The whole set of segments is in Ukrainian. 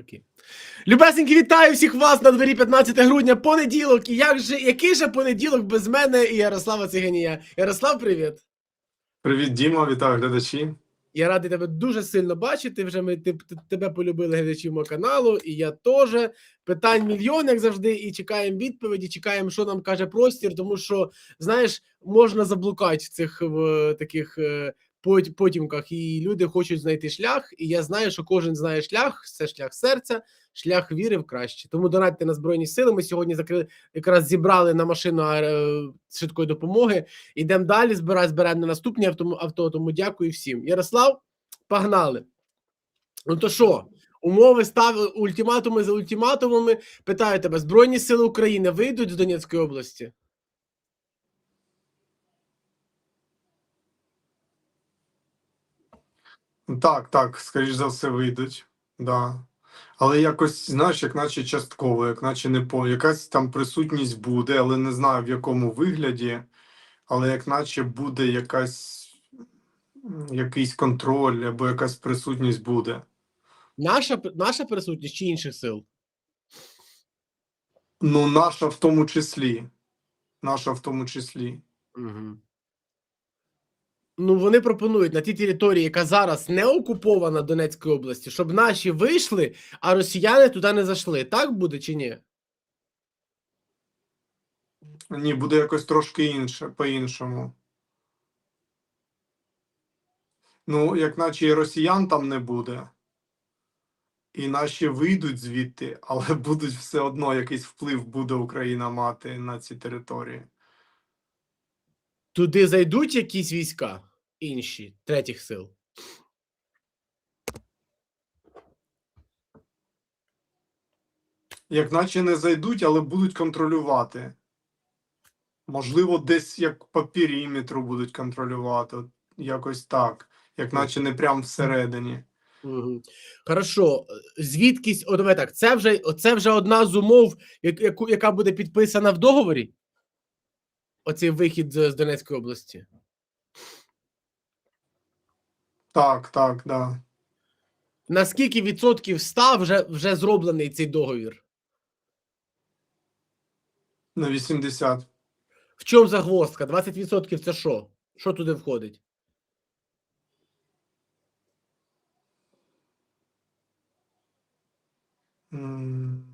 Окей. Любесенькі, вітаю всіх вас на дворі 15 грудня, понеділок. І як же, який же понеділок без мене і Ярослава Циганія? Ярослав, привіт. Привіт, Діма, вітаю глядачі. Я радий тебе дуже сильно бачити. Вже ми ти- тебе полюбили глядачі мого каналу, і я теж. Питань мільйон, як завжди, і чекаємо відповіді, чекаємо, що нам каже простір, тому що, знаєш, можна заблукати в цих в, таких е, потімках, і люди хочуть знайти шлях. І я знаю, що кожен знає шлях, це шлях серця, шлях віри в краще. Тому донатьте на Збройні Сили. Ми сьогодні закрили, якраз зібрали на машину е, швидкої допомоги. Йдемо далі, збирай, збираємо на наступні авто, авто. Тому дякую всім. Ярослав, погнали. Ну то що? Умови ставили ультиматуми за ультиматумами. Питаю тебе: Збройні Сили України вийдуть з Донецької області? Так, так, скоріш за все, вийдуть. Да. Але якось, знаєш, як наче частково, як наче не по якась там присутність буде, але не знаю в якому вигляді, але як наче буде якась якийсь контроль або якась присутність буде. Наша, наша присутність чи інших сил? Ну, наша в тому числі. Наша в тому числі. Угу. Ну, вони пропонують на тій території, яка зараз не окупована Донецької області, щоб наші вийшли, а росіяни туди не зайшли. Так буде чи ні? Ні, буде якось трошки інше, по-іншому. Ну, як наче і росіян там не буде, і наші вийдуть звідти, але будуть все одно якийсь вплив буде Україна мати на ці території. Туди зайдуть якісь війська інші третіх сил. Як наче не зайдуть, але будуть контролювати. Можливо, десь як по периметру будуть контролювати. От Якось так. Як наче не прямо всередині. Угу. Хорошо, звідкись, о, давай так, це вже, це вже одна з умов, яку, яка буде підписана в договорі. Оцей вихід з Донецької області. Так, так, да. На скільки відсотків ста вже, вже зроблений цей договір? На 80. В чому загвоздка? 20% це що? Що туди входить? М.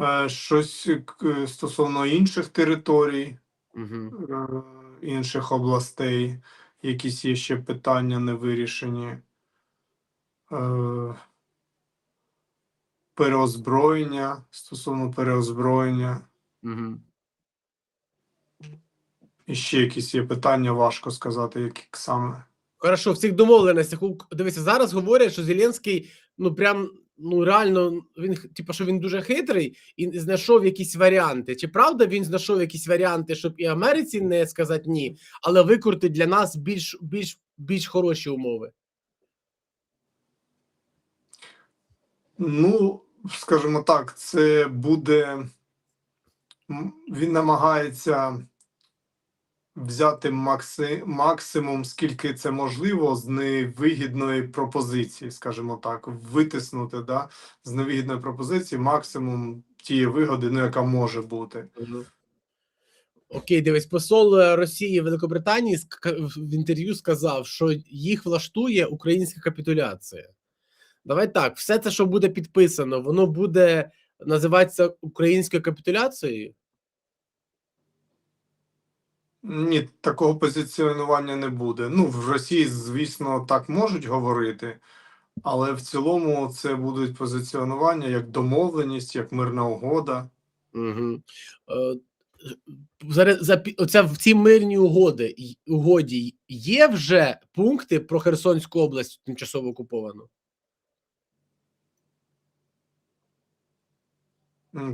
Е, Щось к- стосовно інших територій, Угу. е, інших областей, якісь є ще питання не вирішені. Е, Переозброєння стосовно переозброєння. Угу. І ще якісь є питання, важко сказати, які саме. Хорошо, в цих домовленостях у- дивися, зараз говорять, що Зеленський ну прям ну реально він типу, що він дуже хитрий і знайшов якісь варіанти. Чи правда він знайшов якісь варіанти, щоб і Америці не сказати ні, але викрутить для нас більш більш більш хороші умови? Ну, скажімо так, це буде. Він намагається взяти макси, максимум, скільки це можливо, з невигідної пропозиції, скажімо так, витиснути да, з невигідної пропозиції максимум тієї вигоди, ну, яка може бути. Окей, дивись, посол е, Росії в Великобританії в інтерв'ю сказав, що їх влаштує українська капітуляція. Давай так, все це, що буде підписано, воно буде називатися українською капітуляцією. Ні, такого позиціонування не буде. Ну, в Росії, звісно, так можуть говорити, але в цілому це будуть позиціонування як домовленість, як мирна угода. Угу. Зараз за оце в цій мирній угоди угоді є вже пункти про Херсонську область тимчасово окуповану.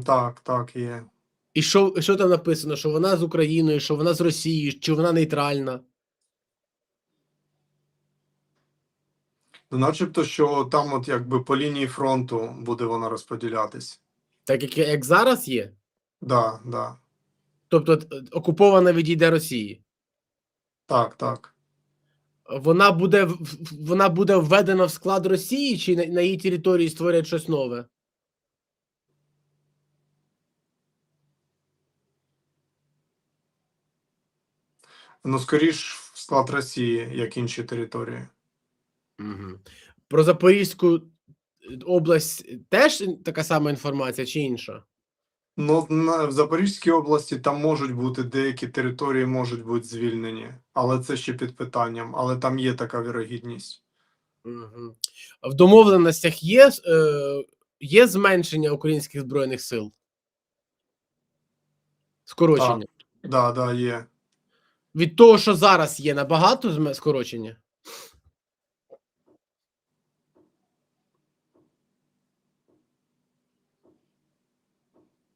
Так, так, є. І що, що там написано? Що вона з Україною, що вона з Росією, чи вона нейтральна? Ну, начебто, що там, от якби по лінії фронту буде вона розподілятись. Так як, як зараз є? Да, да. Тобто е, окупована відійде Росії. Так, так. Вона буде вона буде введена в склад Росії, чи на, на її території створять щось нове? Ну, скоріш, в склад Росії, як інші території. Угу. Про Запорізьку область теж така сама інформація, чи інша? Ну, на, в Запорізькій області там можуть бути деякі території можуть бути звільнені, але це ще під питанням. Але там є така вірогідність. Угу. В домовленостях є, е, є зменшення українських збройних сил? Скорочення. Да, да, є. Від того, що зараз є, набагато скорочення?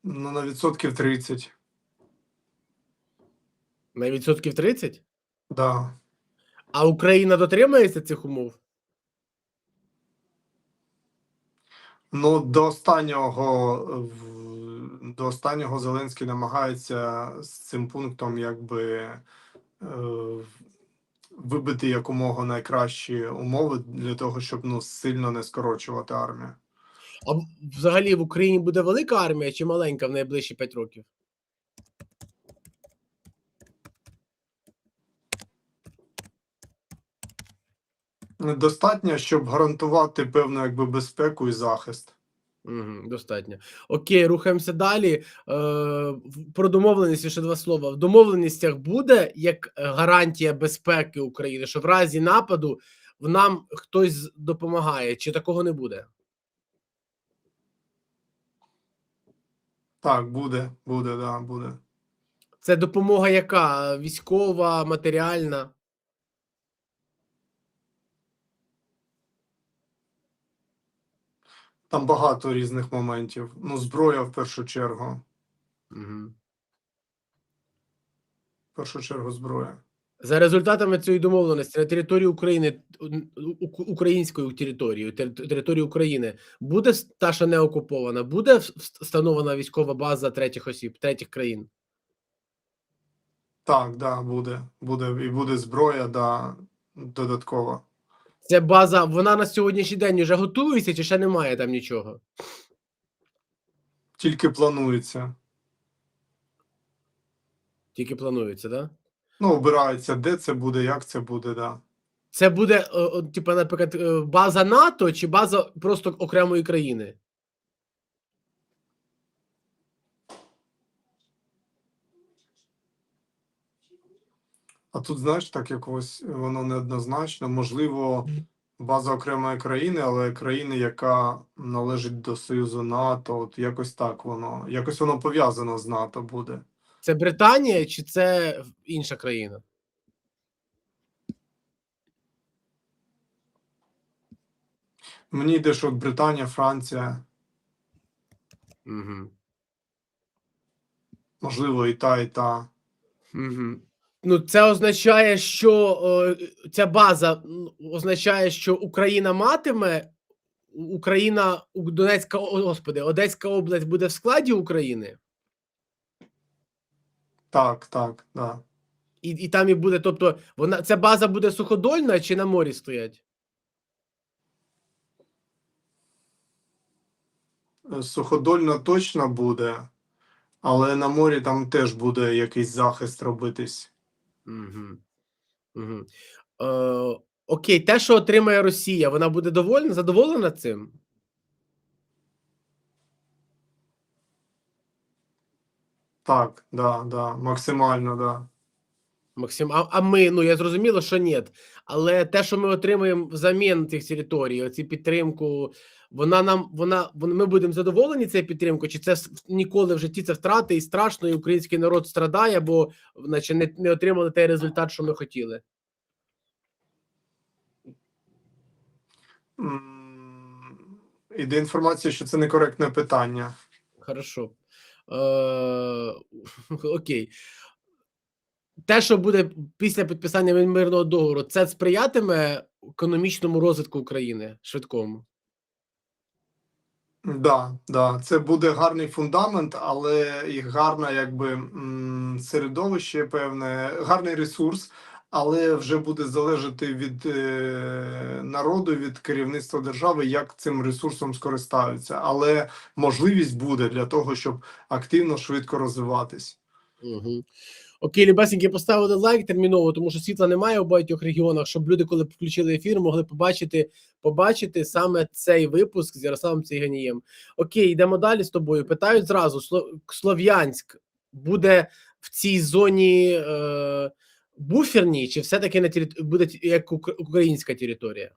Ну, на відсотків 30. На відсотків 30? Да. А Україна дотримується цих умов? Ну, до останнього до останнього Зеленський намагається з цим пунктом якби вибити якомога найкращі умови для того, щоб ну сильно не скорочувати армію. А взагалі в Україні буде велика армія чи маленька в найближчі 5 років? Достатньо, щоб гарантувати певну якби безпеку і захист. Угу, достатньо. Окей, рухаємося далі. Е, про домовленості ще два слова. В домовленостях буде як е, гарантія безпеки України, що в разі нападу в нам хтось допомагає, чи такого не буде? Так, буде, буде, да, буде. Це допомога яка? Військова, матеріальна? Там багато різних моментів. Ну, зброя в першу чергу. Угу. В першу чергу зброя. За результатами цієї домовленості на території України, у- у- українською територією, тер- території України, буде та, що не окупована, буде встановлена військова база третіх осіб, третіх країн. Так, да, буде. Буде і буде зброя, да, додаткова. Ця база, вона на сьогоднішній день вже готується, чи ще немає там нічого? Тільки планується. Тільки планується, да? Ну, обирається, де це буде, як це буде, да. Це буде, о, типа, наприклад, е, база НАТО чи база просто окремої країни? А тут, знаєш, так якось воно неоднозначно. Можливо, база окремої країни, але країни, яка належить до Союзу НАТО, от якось так воно, якось воно пов'язано з НАТО буде. Це Британія чи це інша країна? Мені йде, що от Британія, Франція, Угу. можливо, і та, і та. Угу. Ну, це означає, що е, ця база означає, що Україна матиме Україна, Донецька, о, господи, Одеська область буде в складі України, Так, так, да. і, і там і буде. Тобто, вона ця база буде суходольна чи на морі стоять? Е, Суходольно точно буде, але на морі там теж буде якийсь захист робитись. Угу. Угу. Е, окей, те, що отримає Росія, вона буде довольна, задоволена цим? Так, да, да, максимально, да. Максим, а, а ми, ну я зрозуміло, що ні. Але те, що ми отримуємо взамін цих територій, оці підтримку, вона нам, вона, вон- ми будемо задоволені цією підтримкою, чи це ніколи в житті це втрати і страшно, і український народ страдає, бо наче не, не отримали той результат, що ми хотіли. Іде інформація, що це некоректне питання. Хорошо. Е, окей. Те, що буде після підписання мирного договору, це сприятиме економічному розвитку України швидкому. Да, да, це буде гарний фундамент, але і гарне якби середовище певне, гарний ресурс, але вже буде залежати від е, народу, від керівництва держави, як цим ресурсом скористаються. Але можливість буде для того, щоб активно швидко розвиватись. Угу. Окей, любесеньки, поставили лайк терміново, тому що світла немає у багатьох регіонах, щоб люди, коли включили ефір, могли побачити, побачити саме цей випуск з Ярославом Циганієм. Окей, йдемо далі з тобою. Питають зразу: Слов'янськ буде в цій зоні е, буферній, чи все-таки на території буде як українська територія?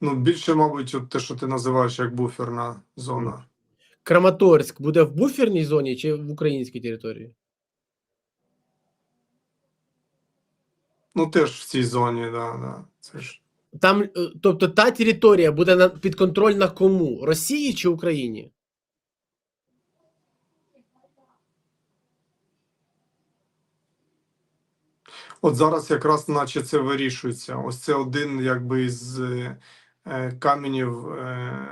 Ну, більше, мабуть, от те, що ти називаєш як буферна зона. Краматорськ буде в буферній зоні чи в українській території? Ну, теж в цій зоні, да, да. Це ж Там, е, тобто, та територія буде на підконтрольна кому? Росії чи Україні? От зараз якраз наче це вирішується. Ось це один якби із е, е, каменів е,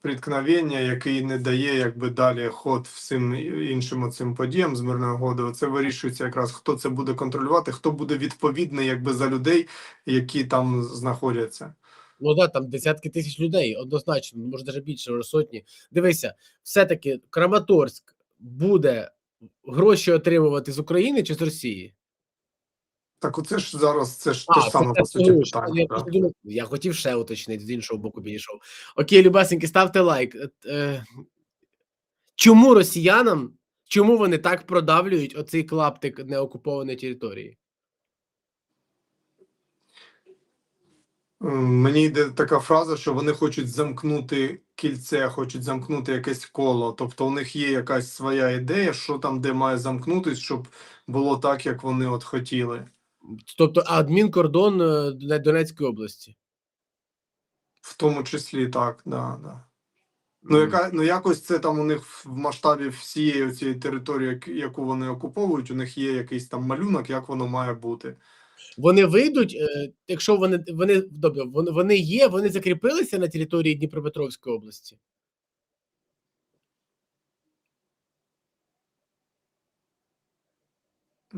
приткновення, який не дає якби далі ход всім іншим оцим подіям з мирною угодою. Це вирішується якраз хто це буде контролювати, хто буде відповідний якби за людей, які там знаходяться. Ну да, там десятки тисяч людей, однозначно, ну, може навіть більше, може сотні. Дивися, все-таки Краматорськ буде гроші отримувати з України чи з Росії? Так, оце ж зараз це ж те ж саме по суті питання. Я, я хотів ще уточнити, з іншого боку підійшов. Окей, любасеньки, ставте лайк. Е, е, чому росіянам, чому вони так продавлюють оцей клаптик неокупованої території? Мені йде така фраза, що вони хочуть замкнути кільце, хочуть замкнути якесь коло. Тобто у них є якась своя ідея, що там де має замкнутись, щоб було так, як вони от хотіли. Тобто адмінкордон е, Донецької області. В тому числі так, да, да. Ну, яка, ну якось це там у них в масштабі всієї цієї території, яку вони окуповують, у них є якийсь там малюнок, як воно має бути. Вони вийдуть, е, якщо вони вони добре, вони, вони є, вони закріпилися на території Дніпропетровської області.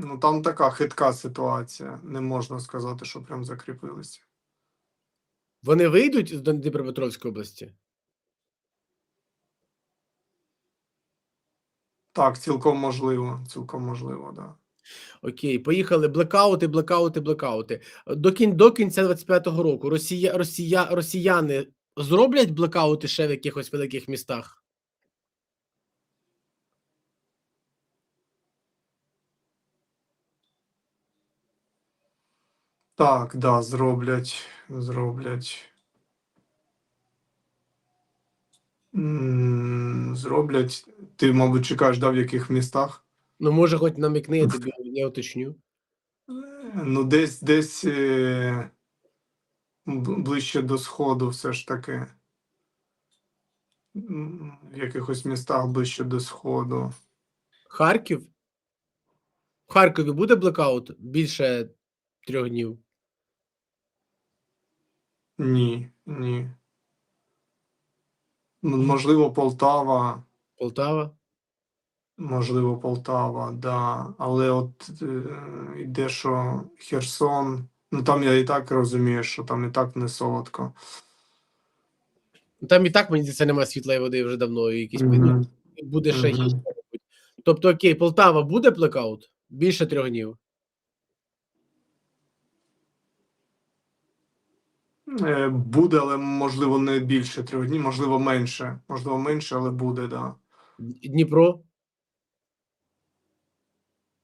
Ну там така хитка ситуація. Не можна сказати, що прям закріпилися. Вони вийдуть з Дніпропетровської області. Так, цілком можливо, цілком можливо, да. Окей, поїхали. Блекаути, блекаути, блекаути. До кін до кінця 25-го року Росія, Росія, росіяни зроблять блекаути ще в якихось великих містах. Так, да, зроблять, зроблять. М, Зроблять. Ти, мабуть, чекаєш, да, в яких містах? Ну, може, хоч намікни, я тобі я уточню. Ну, десь, десь е, б- ближче до сходу, все ж таки. М, В якихось містах ближче до сходу. Харків. В Харкові буде блекаут більше трьох днів. Ні, ні. Можливо, Полтава. Полтава. Можливо, Полтава, да. Але от е, йде, що Херсон. Ну там я і так розумію, що там і так не солодко. Там і так мені здається, немає світла і води вже давно, і якісь Мгм. буде ще Мгм. гірше. мабуть. Тобто, окей, Полтава буде блекаут більше трьох днів. Буде, але можливо не більше трьох днів, можливо, менше. Можливо, менше, але буде, да. Дніпро,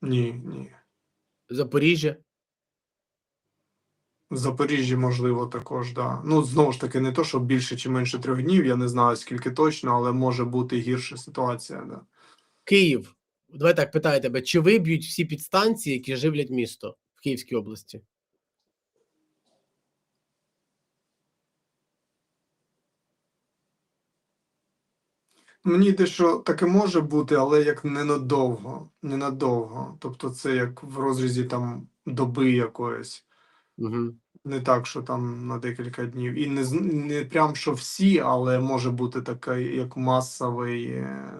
Ні, ні. Запоріжжя. В Запоріжжі, можливо, також, да. Ну, знову ж таки, не то, що більше чи менше трьох днів, я не знаю скільки точно, але може бути гірша ситуація, да. Київ. Давай так питаю тебе: чи виб'ють всі підстанції, які живлять місто в Київській області? Мені йде, що таке може бути, але як ненадовго. Ненадовго. Тобто це як в розрізі там доби якоїсь. Угу. Не так, що там на декілька днів. І не, не прям що всі, але може бути такий як масовий е,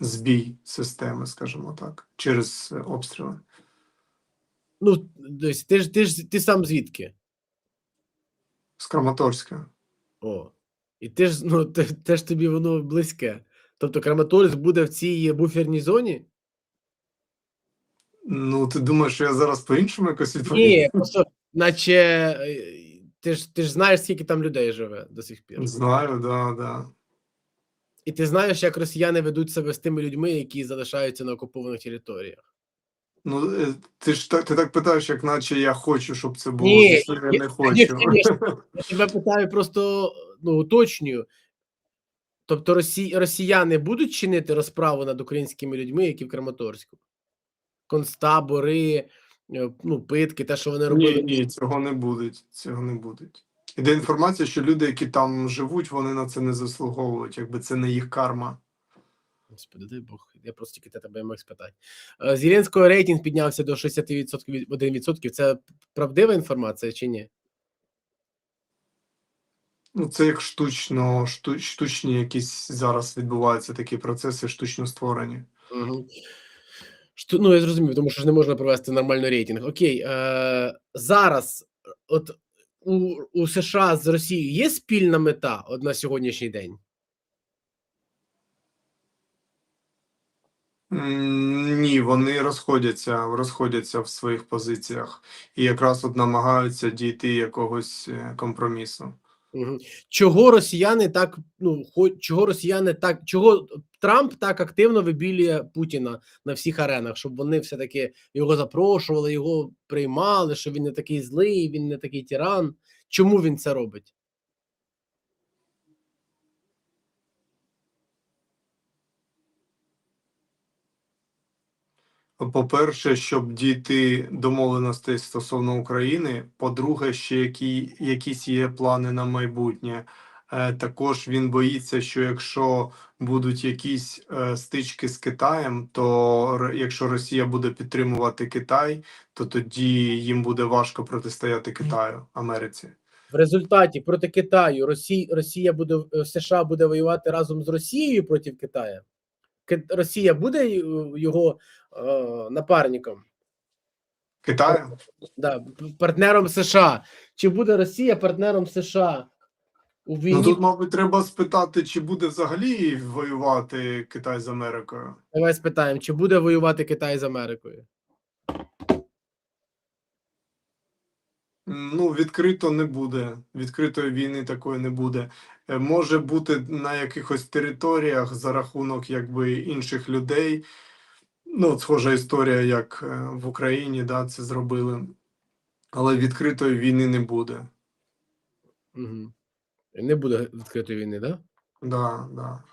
збій системи, скажімо так, через е, обстріли. Ну, ти ж ти ж ти сам звідки? З Краматорська. О. І ти ж ну те, теж тобі воно близьке. Тобто Краматорськ буде в цій буферній зоні? Ну, ти думаєш, що я зараз по-іншому якось відповім? Ні, просто наче е, ти ж ти ж знаєш, скільки там людей живе до сих пір. Знаю, да, да. І ти знаєш, як росіяни ведуть себе з тими людьми, які залишаються на окупованих територіях. Ну, е, ти ж так, ти так питаєш, як наче я хочу, щоб це було. Ні, я ні, не ні, хочу. звісно. Я тебе питаю, просто ну, уточнюю. Тобто росі... росіяни будуть чинити розправу над українськими людьми, які в Краматорську? Концтабори, е, ну, питки, те, що вони Ні, робили. ні, цього не буде. Цього не буде. Іде інформація, що люди, які там живуть, вони на це не заслуговують, якби це не їх карма. Господи, дай Бог, я просто тільки те тебе мог спитати. Е, Зеленського рейтинг піднявся до 60% 1%. Це правдива інформація чи ні? Ну, це як штучно, шту, штучні якісь зараз відбуваються такі процеси, штучно створені. Угу. Що, ну, я зрозумів, тому що ж не можна провести нормальний рейтинг. Окей, е, зараз от у, у США з Росією є спільна мета от на сьогоднішній день? Ні, вони розходяться, розходяться в своїх позиціях і якраз от намагаються дійти якогось е, компромісу. Чого росіяни так, ну, чого росіяни так, чого Трамп так активно вибілює Путіна на всіх аренах, щоб вони все-таки його запрошували, його приймали, що він не такий злий, він не такий тиран. Чому він це робить? По-перше, щоб дійти домовленостей стосовно України. По-друге, ще які, якісь є плани на майбутнє. Е, також він боїться, що якщо будуть якісь е, стички з Китаєм, то якщо Росія буде підтримувати Китай, то тоді їм буде важко протистояти Китаю, Америці. В результаті проти Китаю Росія, Росія буде е, США буде воювати разом з Росією проти Китаю. Ки- Росія буде його е, напарником, Китаю? да, партнером США. Чи буде Росія партнером США у війні? Ну тут, мабуть, треба спитати, чи буде взагалі воювати Китай з Америкою. Давай спитаємо, чи буде воювати Китай з Америкою? Ну, відкрито не буде. Відкритої війни такої не буде. Е, Може бути на якихось територіях за рахунок якби інших людей. Ну, схожа історія, як е, в Україні, да, це зробили. Але відкритої війни не буде. Угу. Не буде відкритої війни, так? Да? Да, да.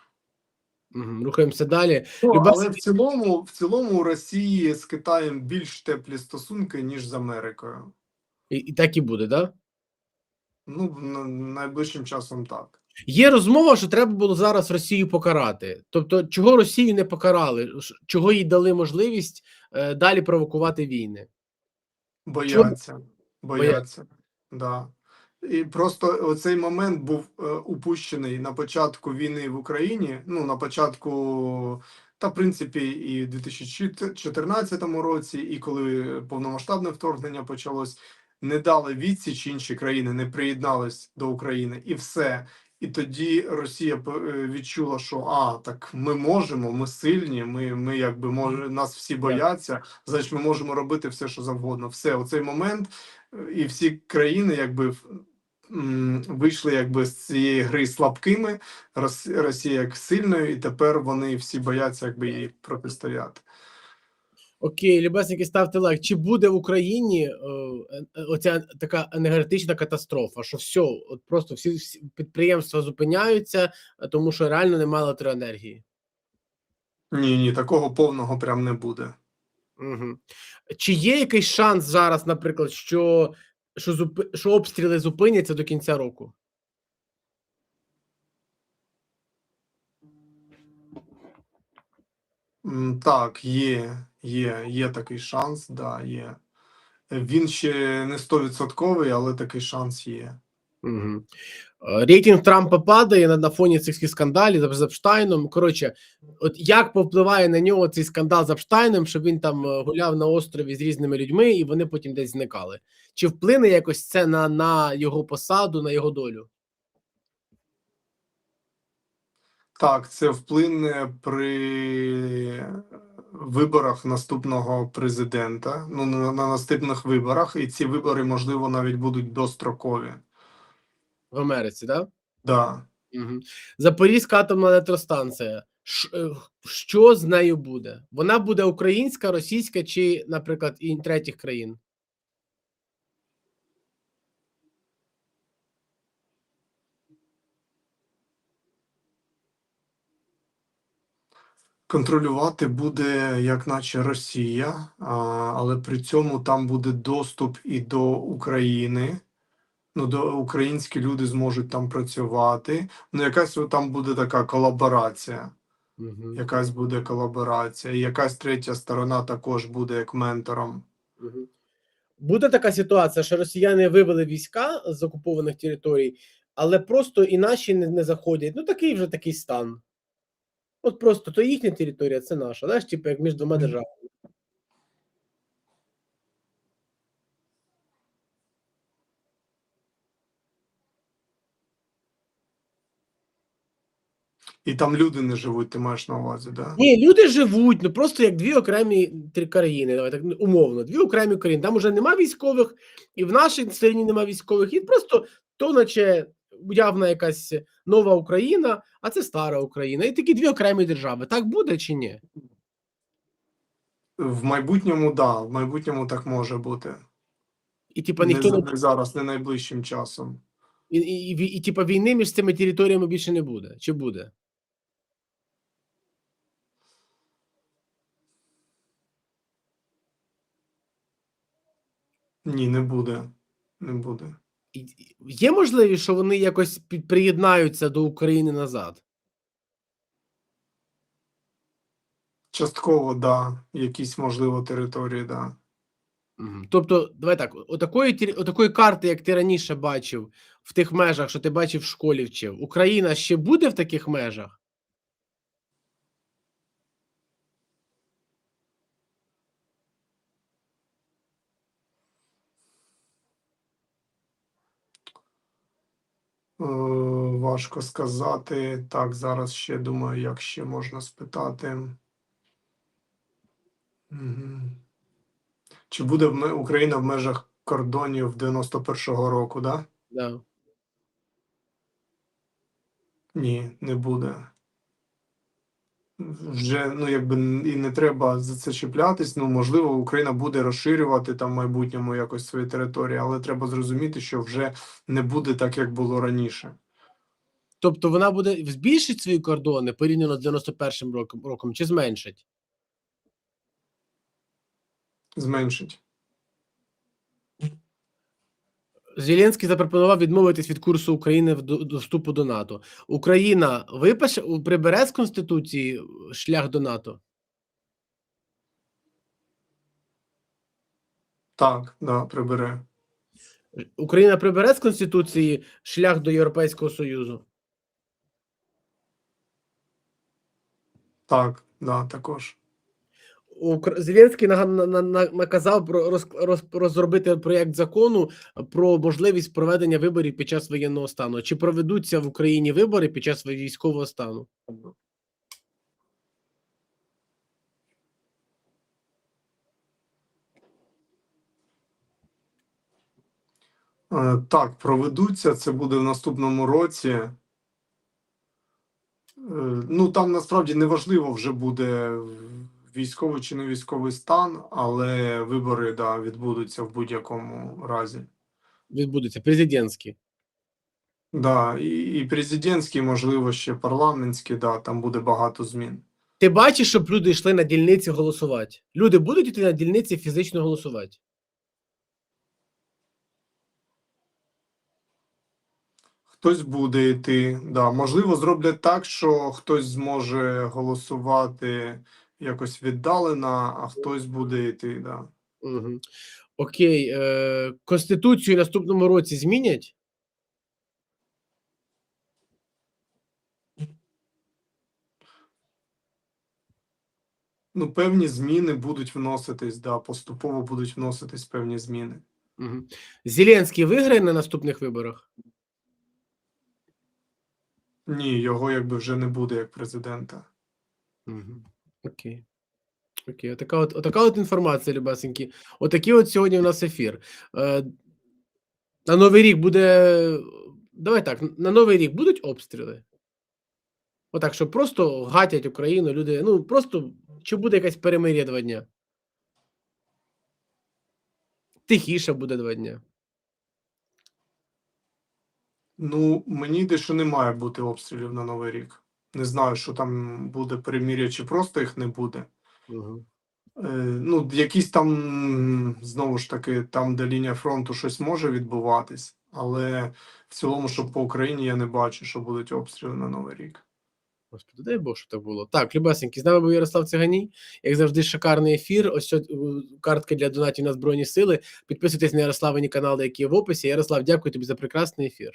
Угу. Рухаємося далі. Ну, Люба але в цілому, в цілому у Росії з Китаєм більш теплі стосунки, ніж з Америкою. І, і так і буде, так? Да? Ну, найближчим часом так. Є розмова, що треба було зараз Росію покарати. Тобто, чого Росію не покарали? Чого їй дали можливість е, далі провокувати війни? Бояться, бояться. Да. І просто оцей момент був е, упущений на початку війни в Україні. Ну, на початку, та в принципі, і в 2014 році, і коли повномасштабне вторгнення почалось, не дали відсіч інші країни, не приєднались до України, і все. І тоді Росія е, відчула, що а так ми можемо, ми сильні, ми, ми якби може нас всі бояться, значить ми можемо робити все, що завгодно. Все, оцей момент, е, і всі країни, якби вийшли якби з цієї гри слабкими, Рос- Росія як сильною, і тепер вони всі бояться, якби їй протистояти. Окей, любесники, ставте лайк. Чи буде в Україні е, е, оця така енергетична катастрофа? Що все, от просто всі, всі підприємства зупиняються, е, тому що реально немає електроенергії. Ні, ні, такого повного прям не буде. Угу. Чи є якийсь шанс зараз, наприклад, що, що, зупи, що обстріли зупиняться до кінця року? Так, є, є, є такий шанс, да, є. Він ще не стовідсотковий, але такий шанс є. Угу. Рейтинг Трампа падає на, на фоні цих скандалів з Епштайном. Коротше, от як повпливає на нього цей скандал з Епштайном, щоб він там е, гуляв на острові з різними людьми, і вони потім десь зникали? Чи вплине якось це на, на його посаду, на його долю? Так, це вплине при виборах наступного президента. Ну, на, на наступних виборах, і ці вибори, можливо, навіть будуть дострокові. В Америці, так? Да. Угу. Запорізька атомна електростанція. Е, що з нею буде? Вона буде українська, російська чи, наприклад, і третіх країн? Контролювати буде, як наче Росія, а, але при цьому там буде доступ і до України. Ну, до українські люди зможуть там працювати. Ну, якась там буде така колаборація. Угу. Якась буде колаборація, і якась третя сторона також буде як ментором. Угу. Буде така ситуація, що росіяни вивели війська з окупованих територій, але просто і наші не, не заходять. Ну, такий вже такий стан. От просто то їхня територія, це наша. Знаєш, типу, як між двома державами. І там люди не живуть, ти маєш на увазі, да? Ні, люди живуть, ну просто як дві окремі три країни, давай так умовно, дві окремі країни. Там уже нема військових, і в нашій стороні нема військових, і просто то, наче явна якась нова Україна, а це стара Україна. І такі дві окремі держави. Так буде чи ні? В майбутньому, да, в майбутньому так може бути. І типа ніхто не не зараз, не найближчим часом. і, і, і, і, типа війни між цими територіями більше не буде. Чи буде? Ні, не буде. Не буде. Є можливість, що вони якось приєднаються до України назад? Частково, да. Якісь, можливо, території, да. Тобто, давай так, отакої, отакої карти, як ти раніше бачив, в тих межах, що ти бачив в школі вчив, Україна ще буде в таких межах? Важко сказати. Так, зараз ще думаю, як ще можна спитати. Угу. Чи буде Україна в межах кордонів 91-го року, да? Да. Ні, не буде. Вже, ну, якби і не треба за це чіплятись. Ну, можливо, Україна буде розширювати там в майбутньому якось свої території, але треба зрозуміти, що вже не буде так, як було раніше. Тобто вона буде збільшить свої кордони порівняно з 91-м роком, роком чи зменшить? Зменшить. Зеленський запропонував відмовитись від курсу України в до, до вступу до НАТО. Україна випише прибере з Конституції шлях до НАТО? Так, да, прибере. Україна прибере з Конституції шлях до Європейського Союзу? Так, да, також. Зеленський наказав розробити проєкт закону про можливість проведення виборів під час воєнного стану. Чи проведуться в Україні вибори під час військового стану? Е, Так, проведуться. Це буде в наступному році. Е, Ну, там насправді не важливо вже буде військовий чи не військовий стан, але вибори да, відбудуться в будь-якому разі. Відбудуться президентські. Да, і, і президентські, можливо, ще парламентські, да, там буде багато змін. Ти бачиш, щоб люди йшли на дільниці голосувати? Люди будуть йти на дільниці фізично голосувати? Хтось буде йти. Да. Можливо, зроблять так, що хтось зможе голосувати якось віддалена, а хтось буде йти. Да. Угу. Окей, е, Конституцію наступному році змінять? Ну, певні зміни будуть вноситись, да, поступово будуть вноситись певні зміни. Угу. Зеленський виграє на наступних виборах? Ні, його якби вже не буде як президента. Угу. Окей. Окей, отака от, отака от інформація, любасенькі. Отакий от сьогодні у нас ефір. Е, на Новий рік буде. Давай так, на Новий рік будуть обстріли? Отак, що просто гатять Україну, люди. Ну, просто чи буде якесь перемир'я два дня? Тихіше буде два дня. Ну, мені йде, що не має бути обстрілів на Новий рік. Не знаю, що там буде перемір'я, чи просто їх не буде. Угу. Е, ну, якісь там, знову ж таки, там, де лінія фронту щось може відбуватись, але в цілому, щоб по Україні я не бачу, що будуть обстріли на Новий рік. Господи, дай Бог, що так було. Так, любесенькі, з нами був Ярослав Циганій. Як завжди, шикарний ефір. Ось сьо- картки для донатів на Збройні Сили. Підписуйтесь на Ярославині канали, які є в описі. Ярослав, дякую тобі за прекрасний ефір.